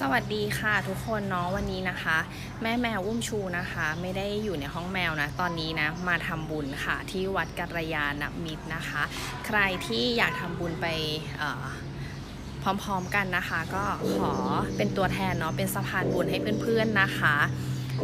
สวัสดีค่ะทุกคนเนาะวันนี้นะคะ แม่แมวอุ้มชูนะคะ ไม่ได้อยู่ในห้องแมวนะตอนนี้นะมาทำบุญค่ะที่วัดกัลยาณมิตรนะคะ ใครที่อยากทำบุญไปพร้อมๆกันนะคะ ก็ขอเป็นตัวแทนเนาะเป็นสะพานบุญให้เพื่อนๆนะคะ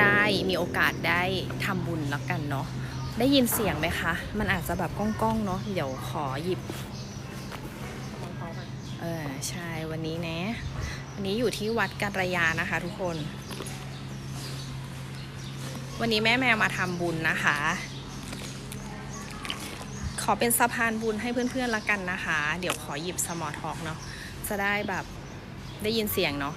ได้มีโอกาสได้ทำบุญแล้วกันเนาะได้ยินเสียงไหมคะ มันอาจจะแบบก้องๆเนาะเดี๋ยวขอหยิบเออใช่วันนี้นะ วันนี้อยู่ที่วัดกัลยานะคะทุกคน วันนี้แม่แมวมาทำบุญนะคะ ขอเป็นสะพานบุญให้เพื่อนๆละกันนะคะ เดี๋ยวขอหยิบสมอทอกเนาะ จะได้แบบได้ยินเสียงเนาะ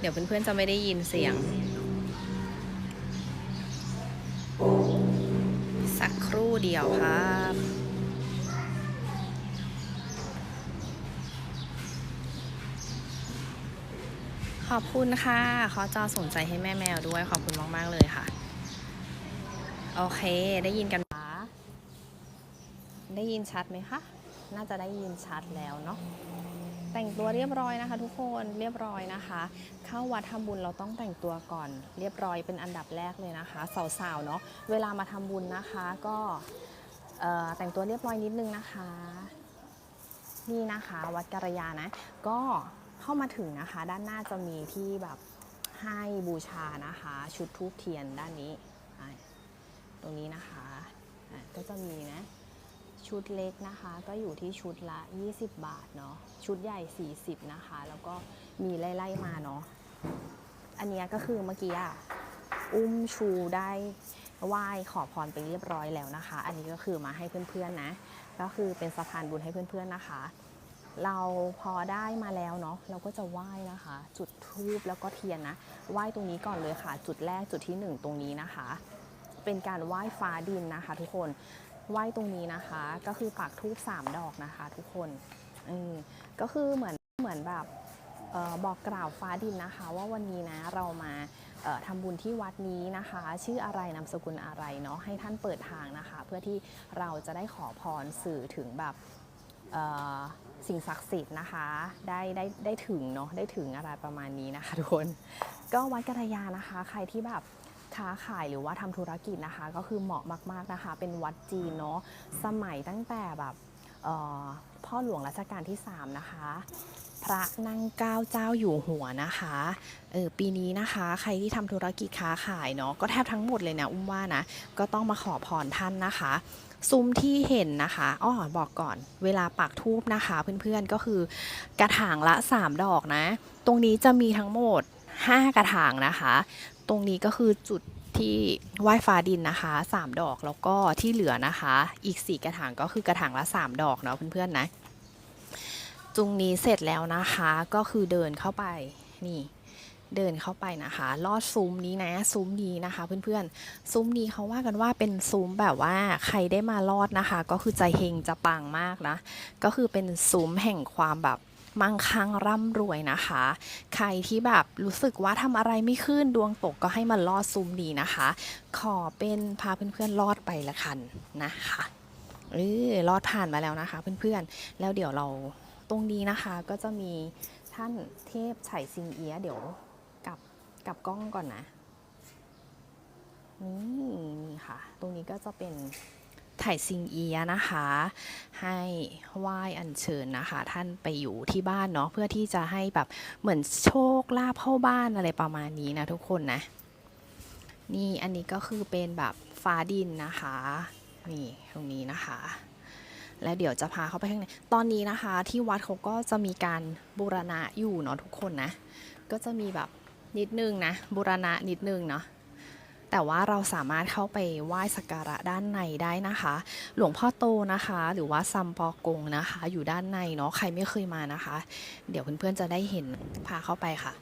เดี๋ยวเพื่อนๆจะไม่ได้ยินเสียง สักครู่เดียวครับ ขอบคุณค่ะเขาจอสนใจให้แม่แมวด้วย ขอบคุณมาก ๆ เลยค่ะ โอเค ได้ยินกันปะได้ยินชัดไหมคะ น่าจะได้ยินชัดแล้วเนาะ แต่งตัวเรียบร้อยนะคะ ทุกคน เรียบร้อยนะคะ เข้าวัดทำบุญเราต้องแต่งตัวก่อน เรียบร้อยเป็นอันดับแรกเลยนะคะ สาวๆ เนาะ เวลามาทำบุญนะคะ ก็แต่งตัวเรียบร้อยนิดนึงนะคะ นี่นะคะ วัดกัลยานะ ก็ เข้ามาถึงนะคะ ด้านหน้าจะมีที่แบบให้บูชานะคะ ชุดทูบเทียนด้านนี้ ตรงนี้นะคะะก็จะมีนะชุดเล็กนะคะก็อยู่ที่ชุดละ 20 บาทเนาะชุดใหญ่ 40 นะคะ แล้วก็มีไล่ๆมาเนาะอันนี้ก็คือเมื่อกี้อะอุ้มชูได้ไหว้ขอพรไปเรียบร้อยแล้วนะคะ อันนี้ก็คือมาให้เพื่อนๆนะ ก็คือเป็นสะพานบุญให้เพื่อนๆนะคะ เราพอได้มาแล้วเนาะเราก็จะไหว้นะคะ จุดธูปแล้วก็เทียนนะไหว้ตรงนี้ก่อนเลยค่ะ จุดแรกจุดที่หนึ่งตรงนี้นะคะ เป็นการไหว้ฟ้าดินนะคะ ทุกคนไหว้ตรงนี้นะคะ ก็คือปักธูปสามดอกนะคะ ทุกคนอืมก็คือเหมือนเหมือนแบบออบอกกล่าวฟ้าดินนะคะ ว่าวันนี้นะเรามาออทำบุญที่วัดนี้นะคะ ชื่ออะไรนามสกุลอะไรเนาะให้ท่านเปิดทางนะคะ เพื่อที่เราจะได้ขอพรสื่อถึงแบบ สิ่งศักดิ์สิทธิ์นะคะ ได้ได้ได้ถึงเนาะได้ถึงอะไรประมาณนี้นะคะทุกคนก็วัดกัลยานะคะ ใครที่แบบค้าขายหรือว่าทำธุรกิจนะคะ ก็คือเหมาะมาก ๆนะคะ เป็นวัดจีนเนาะสมัยตั้งแต่แบบ พ่อหลวงรัชกาลที่ 3 นะคะ พระนั่งเก้าเจ้าอยู่หัวนะคะเออปีนี้นะคะใครที่ทำธุรกิจค้าขายเนาะก็แทบทั้งหมดเลยนะอุ้มว่านะก็ต้องมาขอพรท่านนะคะซุ้มที่เห็นนะคะอ้อบอกก่อน เวลาปักทูบนะคะ เพื่อนๆก็คือกระถางละ 3 ดอกนะ ตรงนี้จะมีทั้งหมด 5 กระถางนะคะ ตรงนี้ก็คือจุดที่ไหว้ฟ้าดินนะคะ 3 ดอกแล้วก็ที่เหลือนะคะ อีก 4 กระถางก็คือกระถางละ 3 ดอกเนาะเพื่อนๆนะ ตรงนี้เสร็จแล้วนะคะ ก็คือเดินเข้าไปนี่เดินเข้าไปนะคะ ลอดซุ้มนี้นะ ซุ้มนี้นะคะ เพื่อนๆ ซุ้มนี้เขาว่ากันว่าเป็นซุ้มแบบว่าใครได้มาลอดนะคะ ก็คือใจเฮงจะปังมากนะ ก็คือเป็นซุ้มแห่งความแบบมั่งคั่งร่ำรวยนะคะ ใครที่แบบรู้สึกว่าทำอะไรไม่ขึ้นดวงตกก็ให้มาลอดซุ้มนี้นะคะ ขอเป็นพาเพื่อนๆลอดไปละกันนะคะเออลอดผ่านมาแล้วนะคะ เพื่อนๆ แล้วเดี๋ยวเรา ตรงนี้นะคะก็จะมีท่านเทพไฉซิงเอียเดี๋ยวกลับกลับกล้องก่อนนะ นี่นี่ค่ะ ตรงนี้ก็จะเป็นไถ่ซิงเอียนะคะ ให้ไหว้อัญเชิญนะคะ ท่านไปอยู่ที่บ้านเนาะเพื่อที่จะให้แบบเหมือนโชคลาภเข้าบ้านอะไรประมาณนี้นะทุกคนนะ นี่อันนี้ก็คือเป็นแบบฟ้าดินนะคะ นี่ตรงนี้นะคะ และเดี๋ยวจะพาเขาไปข้างในตอนนี้นะคะ ที่วัดเขาก็จะมีการบูรณะอยู่เนาะทุกคนนะ ก็จะมีแบบนิดนึงนะบูรณะนิดนึงเนาะแต่ว่าเราสามารถเข้าไปไหว้สักการะด้านในได้นะคะ หลวงพ่อโตนะคะ หรือว่าซัมปอกงนะคะ อยู่ด้านในเนาะใครไม่เคยมานะคะ เดี๋ยวเพื่อนๆจะได้เห็นพาเข้าไปค่ะ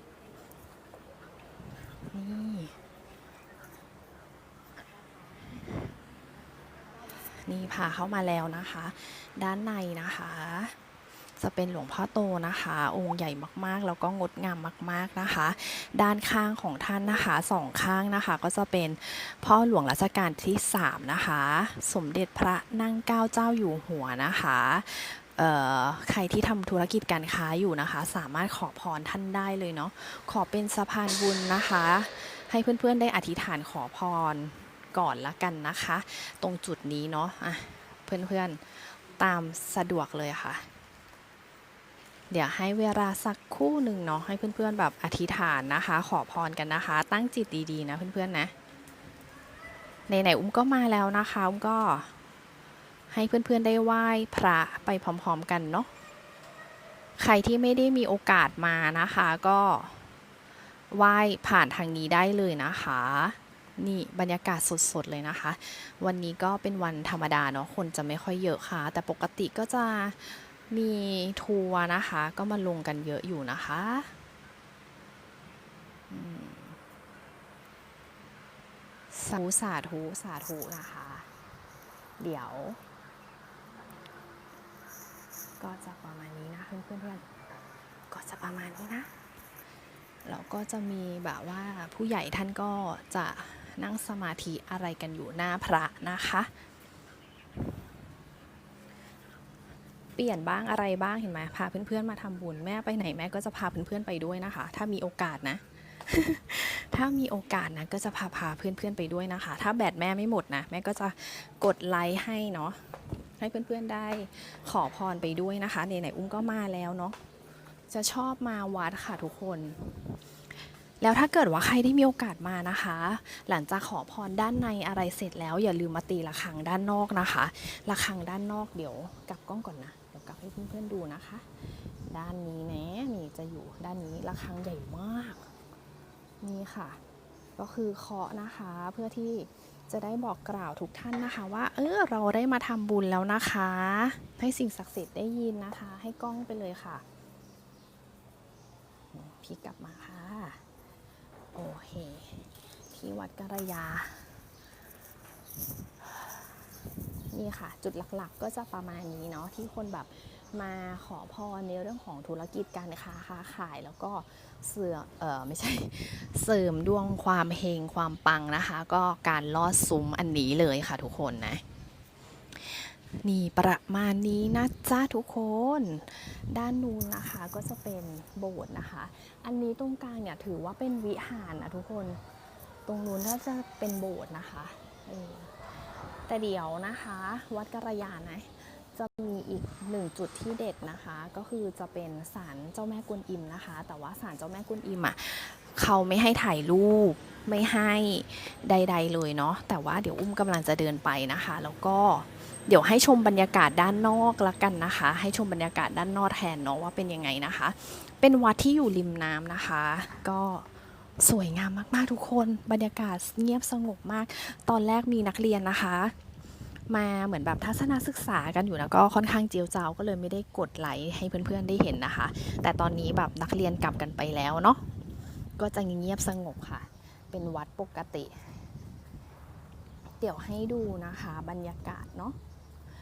นี่พาเข้ามาแล้วนะคะ ด้านในนะคะ จะเป็นหลวงพ่อโตนะคะ องค์ใหญ่มากๆ แล้วก็งดงามมาก ๆนะคะ ด้านข้างของท่านนะคะสองข้างนะคะ ก็จะเป็นพ่อหลวงรัชกาลที่ 3 นะคะ สมเด็จพระนั่งเก้าเจ้าอยู่หัวนะคะใครที่ทำธุรกิจการค้าอยู่นะคะ สามารถขอพรท่านได้เลยเนาะขอเป็นสะพานบุญนะคะ ให้เพื่อนๆได้อธิษฐานขอพร ก่อนละกันนะคะ ตรงจุดนี้เนาะอะเพื่อนๆตามสะดวกเลยค่ะ เดี๋ยวให้เวลาสักคู่หนึ่งเนาะให้เพื่อนๆแบบอธิษฐานนะคะ ขอพรกันนะคะ ตั้งจิตดีๆนะเพื่อนๆนะไหนๆอุ้มก็มาแล้วนะคะอุ้มก็ให้เพื่อนๆได้ไหว้พระไปพร้อมๆกันเนาะใครที่ไม่ได้มีโอกาสมานะคะก็ไหว้ผ่านทางนี้ได้เลยนะคะ นี่บรรยากาศสดๆเลยนะคะ วันนี้ก็เป็นวันธรรมดาเนาะคนจะไม่ค่อยเยอะค่ะ แต่ปกติก็จะมีทัวร์นะคะ ก็มาลงกันเยอะอยู่นะคะสาธุสาธุสาธุนะคะ เดี๋ยว ก็จะประมาณนี้นะเพื่อนเพื่อนก็จะประมาณนี้นะแล้วก็จะมีแบบว่าผู้ใหญ่ท่านก็จะ นั่งสมาธิอะไรกันอยู่หน้าพระนะคะ เปลี่ยนบ้างอะไรบ้างเห็นไหมพาเพื่อนๆมาทำบุญแม่ไปไหนแม่ก็จะพาเพื่อนๆไปด้วยนะคะ ถ้ามีโอกาสนะ ถ้ามีโอกาสนะก็จะพาพาเพื่อนๆไปด้วยนะคะ ถ้าแบตแม่ไม่หมดนะแม่ก็จะกดไลค์ให้เนาะให้เพื่อนๆได้ขอพรไปด้วยนะคะไหนๆอุ้มก็มาแล้วเนาะจะชอบมาวัดค่ะทุกคน แล้วถ้าเกิดว่าใครได้มีโอกาสมานะคะ หลังจากขอพรด้านในอะไรเสร็จแล้ว อย่าลืมมาตีระฆังด้านนอกนะคะระฆังด้านนอกเดี๋ยวกลับกล้องก่อนนะเดี๋ยวกลับให้เพื่อนๆดูนะคะ ด้านนี้นะนี่จะอยู่ด้านนี้ระฆังใหญ่มาก นี่ค่ะ ก็คือเคาะนะคะเพื่อที่จะได้บอกกล่าวทุกท่านนะคะ ว่า เออเราได้มาทำบุญแล้วนะคะ ให้สิ่งศักดิ์สิทธิ์ได้ยินนะคะ ให้กล้องไปเลยค่ะพี่กลับมาค่ะ โอเค ที่วัดกระยา นี่ค่ะ จุดหลักๆ ก็จะประมาณนี้เนาะที่คนแบบมาขอพรในเรื่องของธุรกิจการค้าค้าขายแล้วก็เสื่อเออไม่ใช่เสริมดวงความเฮงความปังนะคะ ก็การลอดซุ้มอันนี้เลยค่ะทุกคนนะ นี่ประมาณนี้นะจ๊ะทุกคน ด้านนู้นนะคะก็จะเป็นโบสถ์นะคะ อันนี้ตรงกลางเนี่ยถือว่าเป็นวิหารนะทุกคน ตรงนู้นถ้าจะเป็นโบสถ์นะคะแต่เดี๋ยวนะคะ วัดกระยานะจะมีอีกหนึ่งจุดที่เด็ดนะคะ ก็คือจะเป็นศาลเจ้าแม่กวนอิมนะคะ แต่ว่าศาลเจ้าแม่กวนอิมอะเขาไม่ให้ถ่ายรูปไม่ให้ใด ๆ เลยเนาะแต่ว่าเดี๋ยวอุ้มกำลังจะเดินไปนะคะ แล้วก็ เดี๋ยวให้ชมบรรยากาศด้านนอกละกันนะคะ ให้ชมบรรยากาศด้านนอกแทนเนาะว่าเป็นยังไงนะคะ เป็นวัดที่อยู่ริมน้ำนะคะ ก็สวยงามมากๆทุกคนบรรยากาศเงียบสงบมาก ตอนแรกมีนักเรียนนะคะ มาเหมือนแบบทัศนศึกษากันอยู่นะก็ค่อนข้างเจียวจ้าวก็เลยไม่ได้กดไลค์ให้เพื่อนๆได้เห็นนะคะ แต่ตอนนี้แบบนักเรียนกลับกันไปแล้วเนาะก็จะเงียบสงบค่ะ เป็นวัดปกติ เดี๋ยวให้ดูนะคะ บรรยากาศเนาะ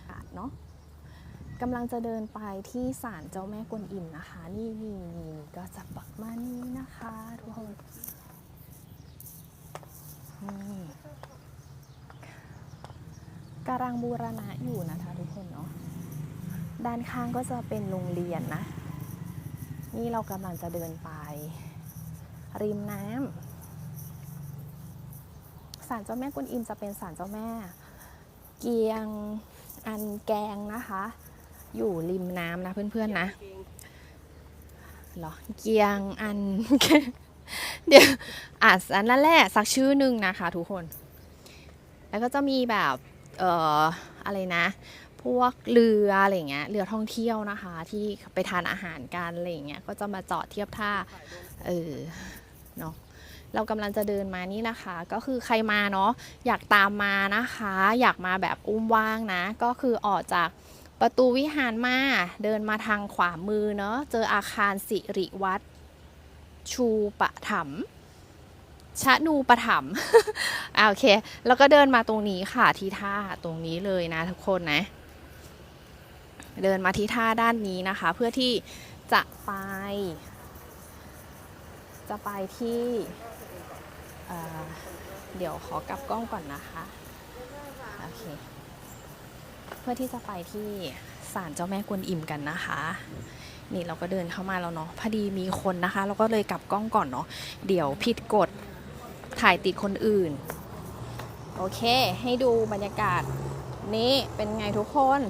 ากาศเนาะกำลังจะเดินไปที่ศาลเจ้าแม่กวนอิมนะคะ นี่นี่นี่ก็จะประมาณนี้นะคะทุกคนนี่กำลังบูรณะอยู่นะคะทุกคนเนาะด้านข้างก็จะเป็นโรงเรียนนะ นี่เรากำลังจะเดินไป ริมน้ำศาลเจ้าแม่กวนอิมจะเป็นศาลเจ้าแม่ เกียง อันแกงนะคะ อยู่ริมน้ำนะเพื่อนๆนะเหรอเกียงอัน เดี๋ยวอ่านอันนั่นแหละสักชื่อหนึ่งนะคะทุกคน แล้วก็จะมีแบบเอ่ออะไรนะ พวกเรืออะไรเงี้ยเรือท่องเที่ยวนะคะ ที่ไปทานอาหารกันอะไรเงี้ยก็จะมาจอดเทียบท่าเออเนาะ เรากำลังจะเดินมานี่นะคะ ก็คือใครมาเนาะอยากตามมานะคะ อยากมาแบบอุ้มว่างนะ ก็คือออกจากประตูวิหารมาเดินมาทางขวามือเนาะเจออาคารสิริวัตรชูปะถมภ์ชะนูปะถมภ์อ่าโอเค แล้วก็เดินมาตรงนี้ค่ะที่ท่าตรงนี้เลยนะทุกคนนะ เดินมาที่ท่าด้านนี้นะคะ เพื่อที่จะไป จะไปที่ เดี๋ยวขอกลับกล้องก่อนนะคะโอเคเพื่อที่จะไปที่ศศาลเจ้าแม่กวนอิมกันนะคะ นี่เราก็เดินเข้ามาแล้วเนาะพอดีมีคนนะคะ เราก็เลยกลับกล้องก่อนเนาะเดี๋ยวผิดกฎถ่ายติดคนอื่น โอเค ให้ดูบรรยากาศนี้เป็นไงทุกคน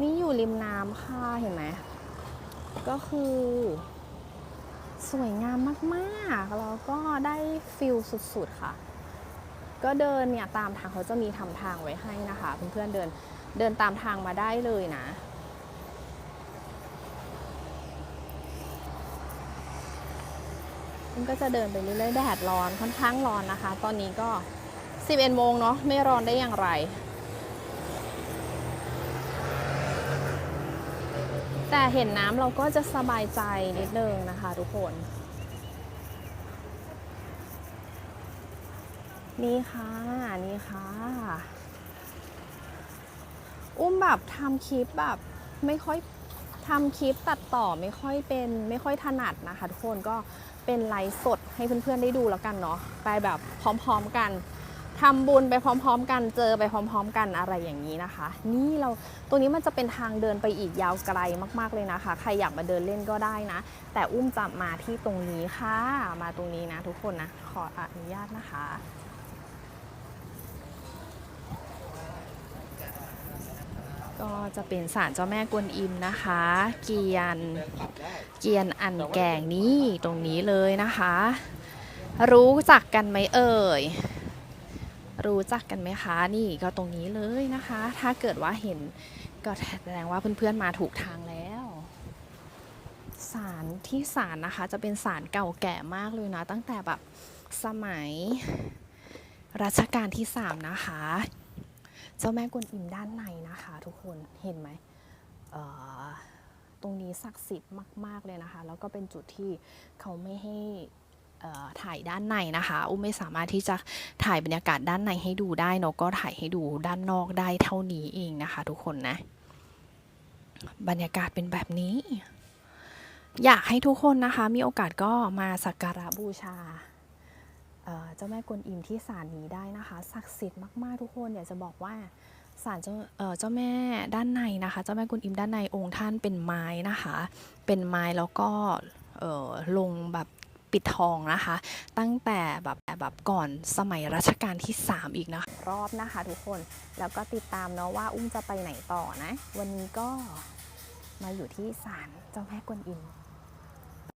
นี่อยู่ริมน้ำค่ะเห็นไหมก็คือ สวยงามมากๆ แล้วก็ได้ฟิลสุดๆค่ะ ก็เดินเนี่ยตามทางเขาจะมีทำทางไว้ให้นะคะเพื่อนๆเดินเดินตามทางมาได้เลยนะ มันก็จะเดินไปเรื่อยๆแดดร้อนค่อนข้างร้อนนะคะ ตอนนี้ก็ 11โมงเนาะไม่ร้อนได้อย่างไร แต่เห็นน้ำเราก็จะสบายใจนิดนึงนะคะ ทุกคน นี่ค่ะ นี่ค่ะ อุ้มแบบทำคลิปแบบไม่ค่อยทำคลิปตัดต่อไม่ค่อยเป็นไม่ค่อยถนัดนะคะ ทุกคนก็เป็นไลฟ์สดให้เพื่อนๆได้ดูแล้วกันเนาะไปแบบพร้อมๆกัน ทำบุญไปพร้อม ๆ กันเจอไปพร้อม ๆ กันอะไรอย่างนี้นะคะ นี่เราตรงนี้มันจะเป็นทางเดินไปอีกยาวไกลมากๆเลยนะคะ ใครอยากมาเดินเล่นก็ได้นะ แต่อุ้มจะมาที่ตรงนี้ค่ะ มาตรงนี้นะทุกคนนะ ขออนุญาตนะคะก็จะเป็นศาลเจ้าแม่กวนอิมนะคะ เกียน เกียนอันแกงนี่ตรงนี้เลยนะคะ รู้จักกันไหมเอ่ย รู้จักกันไหมคะ นี่ก็ตรงนี้เลยนะคะ ถ้าเกิดว่าเห็นก็แสดงว่าเพื่อนๆมาถูกทางแล้วศาลที่ศาลนะคะจะเป็นศาลเก่าแก่มากเลยนะ ตั้งแต่แบบสมัยรัชกาลที่ 3 นะคะ เจ้าแม่กวนอิมด้านในนะคะ ทุกคนเห็นไหมตรงนี้ศักดิ์สิทธิ์มาก ๆ เลยนะคะ แล้วก็เป็นจุดที่เขาไม่ให้ ถ่ายด้านในนะคะ อุ้มไม่สามารถที่จะถ่ายบรรยากาศด้านในให้ดูได้เนอะก็ถ่ายให้ดูด้านนอกได้เท่านี้เองนะคะ ทุกคนนะ บรรยากาศเป็นแบบนี้ อยากให้ทุกคนนะคะ มีโอกาสก็มาสักการะบูชาเจ้าแม่กวนอิมที่ศาลนี้ได้นะคะศักดิ์สิทธิ์มากๆทุกคนอยากจะบอกว่าศาลเจ้าเจ้าแม่ด้านในนะคะ เจ้าแม่กวนอิมด้านในองค์ท่านเป็นไม้นะคะ เป็นไม้แล้วก็ลงแบบ ปิดทองนะคะ ตั้งแต่แบบแบบก่อนสมัยรัชกาลที่ 3 อีกนะรอบนะคะทุกคนแล้วก็ติดตามเนาะว่าอุ้มจะไปไหนต่อนะ วันนี้ก็มาอยู่ที่ศาลเจ้าแม่กวนอิม